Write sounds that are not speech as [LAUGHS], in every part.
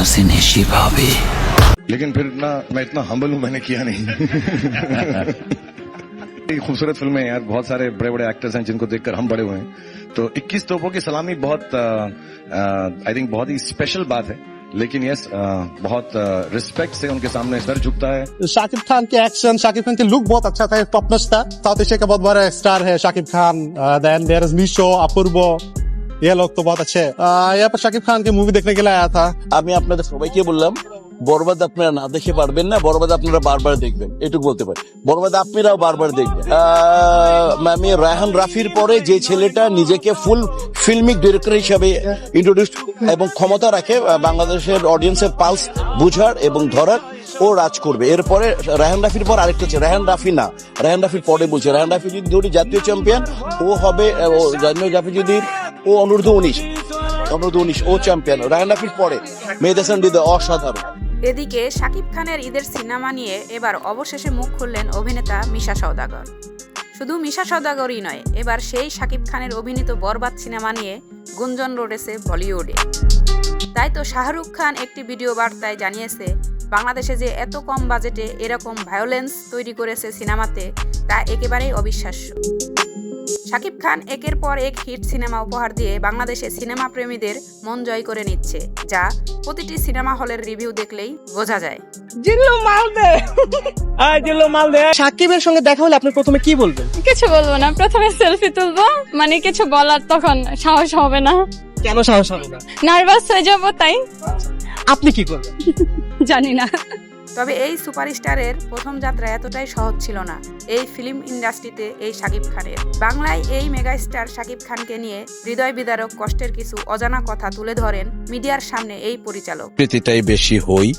तरह से निशी भाभी। लेकिन फिर इतना मैं इतना हम्बल हूँ मैंने किया नहीं। [LAUGHS] खूबसूरत फ़िल्म है यार बहुत सारे बड़े बड़े एक्टर्स हैं जिनको देखकर हम बड़े हुए हैं। तो 21 तोपों की सलामी बहुत आई थिंक बहुत ही स्पेशल बात है। लेकिन यस बहुत रिस्पेक्ट से उनके सामने सर झुकता है। शाकिब खान के एक्शन शाकिब खान के लुक बहुत अच्छा था टॉपनस था। साउथ एशिया का बहुत बड़ा स्टार है Shakib Khan then there is Mishu Apurba ये लोग तो बहुत अच्छे हैं Uh, यहाँ पर शाकिब खान की मूवी देखने के लिए आया था আমি আপনাদের সবাইকে বললাম বরবাদ আপনারা না দেখে পারবেন না বরবাদ আপনারা বারবার দেখবেন এটুকু বলতে পারি বরবাদ আপনারাও বারবার দেখবেন আহ, আমি রায়হান রাফির পরে যে ছেলেটা নিজেকে ফুল ফিল্মিক ডিরেক্টর হিসাবে ইন্ট্রোডিউস এবং ক্ষমতা রাখে আহ, বাংলাদেশের অডিয়েন্সের পালস বুঝার এবং ধরার ও রাজ করবে এরপরে রায়হান রাফির পর আরেকটা হচ্ছে রায়হান রাফি না রায়হান রাফির পরে বলছে রায়হান রাফি যদি ধরি জাতীয় চ্যাম্পিয়ন ও হবে আহ, ও জাতীয় রাফি যদি ও অনূর্ধ্ব উনিশ। অনূর্ধ্ব উনিশ, ও চ্যাম্পিয়ন রায়হান রাফির পরে। মেহেদাসান হৃদয় অসাধারণ। এদিকে শাকিব খানের ঈদের সিনেমা নিয়ে এবার অবশেষে মুখ খুললেন অভিনেতা মিশা সওদাগর। শুধু মিশা সওদাগরই নয়, এবার সেই শাকিব খানের অভিনীত বরবাদ সিনেমা নিয়ে গুঞ্জন রটেছে বলিউডে। তাই তো শাহরুখ খান একটি ভিডিও বার্তায় জানিয়েছে, বাংলাদেশে যে এত কম বাজেটে এরকম ভায়োলেন্স তৈরি করেছে সিনেমাতে, তা একেবারেই অবিশ্বাস্য। শাকিব খান একের পর এক হিট সিনেমা উপহার দিয়ে বাংলাদেশে সিনেমা প্রেমীদের মন জয় করে নিচ্ছে যা প্রতিটি সিনেমা হলের রিভিউ দেখলেই বোঝা যায়। জিল্লু মাল দে। আয় জিল্লু মাল দে। সাকিবের সঙ্গে দেখা হলে আপনি প্রথমে কি বলবেন? কিছু বলব না প্রথমে সেলফি তুলবো মানে কিছু বলার তখন সাহস হবে না। কেন সাহস হবে না? নার্ভাস হয়ে যাব তাই। আপনি কি করবেন? জানি না। তবে এই সুপারস্টারের প্রথম যাত্রা এতটাই সহজ ছিল না। এই ফিল্ম ইন্ডাস্ট্রিতে এই শাকিব খানের। বাংলায় এই মেগাস্টার শাকিব খানকে নিয়ে হৃদয় বিদারক কষ্টের কিছু অজানা কথা তুলে ধরেন মিডিয়ার সামনে এই পরিচালক। প্রীতিটাই বেশি হই।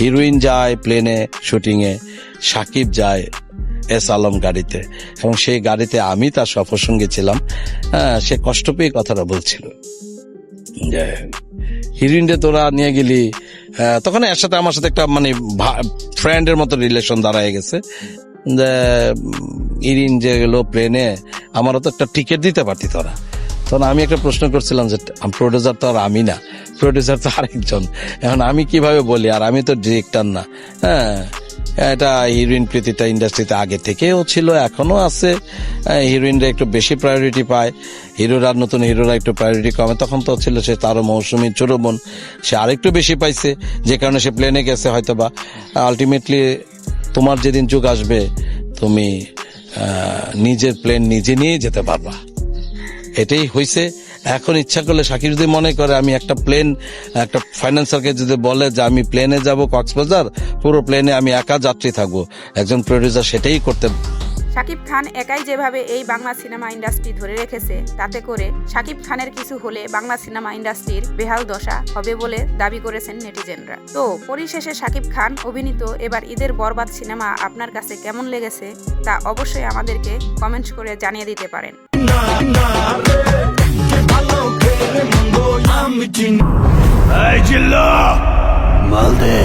হিরোইন যায় প্লেনে শুটিং এ সাকিব যায় এস আলম গাড়িতে। এবং সেই গাড়িতে আমি তার সফরসঙ্গী ছিলাম। হ্যাঁ, সে কষ্ট পেয়ে কথাটা বলছিল। যে হিরোইনটা তোরা নিয়ে গেলি তখন এর সাথে আমার সাথে একটা মানে ফ্রেন্ডের মতো রিলেশন দাঁড়ায় গেছে। যে ইরিন যে গেলো প্লেনে আমারও তো একটা টিকিট দিতে পারতি তোরা। তখন আমি একটা প্রশ্ন করছিলাম যে প্রডিউসার তো আর আমি না। প্রডিউসার তো আরেকজন। এখন আমি কীভাবে বলি? আর আমি তো ডিরেক্টর না। হ্যাঁ। এটা হিরোইন প্রীতিটা ইন্ডাস্ট্রিতে আগে থেকেও ছিল, এখনও আছে। হিরোইনরা একটু বেশি প্রায়োরিটি পায়। হিরোরা, নতুন হিরোরা একটু প্রায়োরিটি কমে। তখন তো ছিল সে তারও মৌসুমী ছোট বোন। সে আরেকটু বেশি পাইছে, যে কারণে সে প্লেনে গেছে হয়তো বা আলটিমেটলি তোমার যেদিন যুগ আসবে, তুমি নিজের প্লেন নিজে নিয়ে যেতে পারবা। এটাই হয়েছে এখন ইচ্ছা করলে সাকিব যদি মনে করে, আমি একটা প্লেন একটা ফাইন্যান্সারকে যদি বলে যে আমি প্লেনে যাব কক্সবাজার, পুরো প্লেনে আমি একা যাত্রী থাকব। একজন প্রডিউসার সেটাই করতে শাকিব খান একাই যেভাবে এই বাংলা সিনেমা ইন্ডাস্ট্রি ধরে রেখেছে, তাতে করে শাকিব খানের কিছু হলে বাংলা সিনেমা ইন্ডাস্ট্রির বেহাল দশা হবে বলে দাবি করেছেন নেটিজেনরা। তো পরিশেষে শাকিব খান অভিনীত এবার ঈদের বরবাদ সিনেমা আপনার কাছে কেমন লেগেছে তা অবশ্যই আমাদেরকে কমেন্ট করে জানিয়ে দিতে পারেন। মালদে